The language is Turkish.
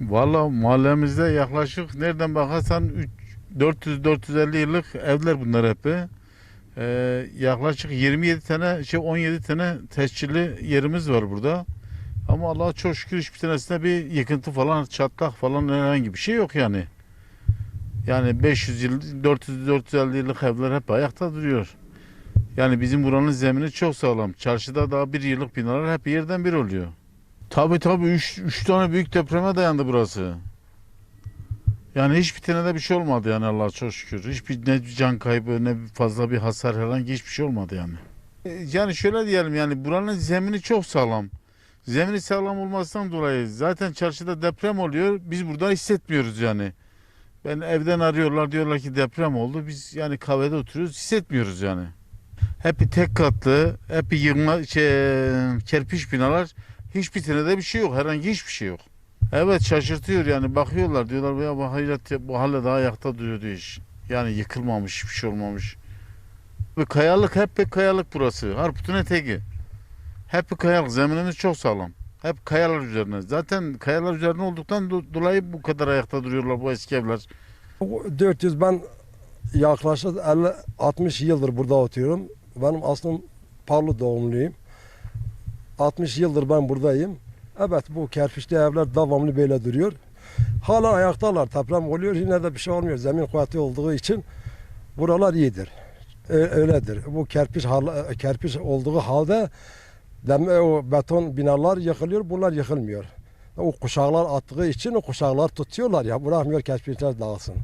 Valla mahallemizde yaklaşık nereden bakarsan 400-450 yıllık evler bunlar hep. Ee, yaklaşık 27 tane şey 17 tane tescilli yerimiz var burada. Ama Allah'a çok şükür hiçbir tanesinde bir yıkıntı falan, çatlak falan herhangi bir şey yok yani. Yani 500 yıl, 400-450 yıllık evler hep ayakta duruyor. Yani bizim buranın zemini çok sağlam. Çarşıda daha bir yıllık binalar hep yerden bir oluyor. Tabii tabii 3 tane büyük depreme dayandı burası. Yani hiçbir tane de bir şey olmadı yani Allah'a çok şükür. Hiçbir ne can kaybı ne fazla bir hasar herhangi hiçbir şey olmadı yani. E, Yani şöyle diyelim yani buranın zemini çok sağlam. Zemini sağlam olmasından dolayı zaten çarşıda deprem oluyor. Biz burada hissetmiyoruz yani. Ben evden arıyorlar diyorlar ki deprem oldu. Biz yani kahvede oturuyoruz hissetmiyoruz yani. Hep tek katlı, hep yığma şey, kerpiç binalar. Hiçbir tane de bir şey yok. Herhangi hiçbir şey yok. Evet şaşırtıyor yani bakıyorlar diyorlar ya bu hayret bu hala daha ayakta duruyor diyor iş. Yani yıkılmamış hiçbir şey olmamış. Ve kayalık hep bir kayalık burası. Harputun eteği. Hep bir kayalık. Zeminimiz çok sağlam. Hep kayalar üzerine. Zaten kayalar üzerine olduktan do- dolayı bu kadar ayakta duruyorlar bu eski evler. Bu 400 ben yaklaşık 50-60 yıldır burada oturuyorum. Benim aslım Parlı doğumluyum. 60 yıldır ben buradayım. Evet bu kerpiçli evler devamlı böyle duruyor. Hala ayaktalar. Deprem oluyor yine de bir şey olmuyor. Zemin kuvveti olduğu için buralar iyidir. Ö- öyledir. Bu kerpiç hal- kerpiç olduğu halde dem- o beton binalar yıkılıyor. Bunlar yıkılmıyor. O kuşaklar attığı için o kuşaklar tutuyorlar ya bırakmıyor kerpiçler dağılsın.